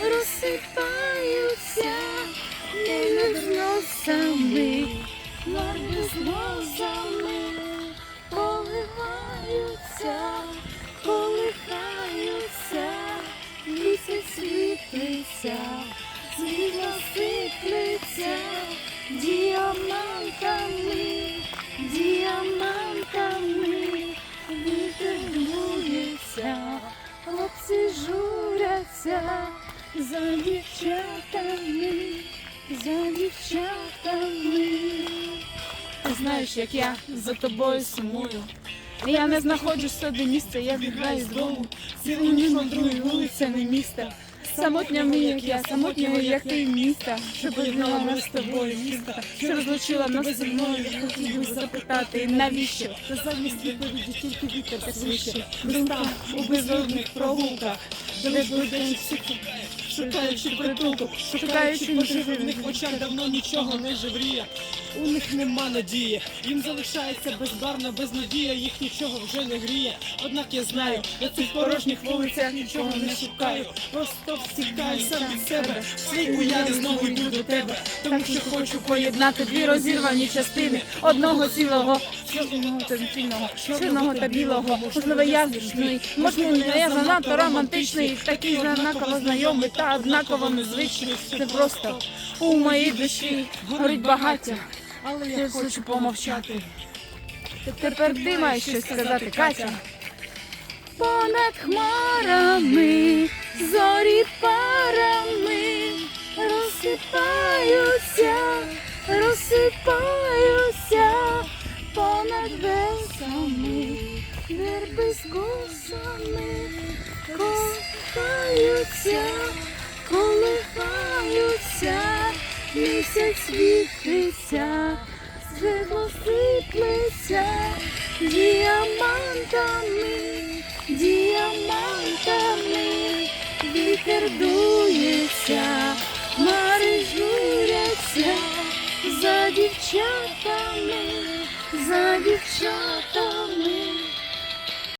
розсипаються, не з носами, марни з носами, поливаються, колихаються, місяць світиться, світло сиплеться журяться за дівчатами, за дівчатами. Ти знаєш, як я за тобою сумую. Я не знаходжу собі місця, я бігаю з дому, цілими мандрую вулицями міста. Самотня мій, як я, самотнього, як ти міста, що поєднала нас з тобою міста, що розлучила нас зі мною, хотів запитати, навіщо? Та замість відповіді тільки вітер свище. Думка у безодних прогулках, де день всіх шукаючи притулку, шукаючи поживи, в них очах давно нічого не живріє. У них нема надії, їм залишається безбарна безнадія, їх нічого вже не гріє. Однак я знаю, на цих порожніх вулицях нічого не шукаю. Просто втікаю сам від себе, свій уяві знову йду до тебе. Тому що хочу поєднати дві розірвані частини одного цілого, цільного, чорного та білого, можливо, язвичний, можливо, не я занадто романтичний, такий однаково знайомий та однаково незвичний. Це просто у моїй душі горить багаття. Але Я хочу хочу помовчати. Тепер ти маєш щось сказати, Катя. Понад хмарами, зорі парами, розсипаються, розсипаються понад весами, верби з косами, колихаються, місяць світиться, світло сиплеться діамантами, діамантами, вітер дується, мари журяться за дівчатами, за дівчатами.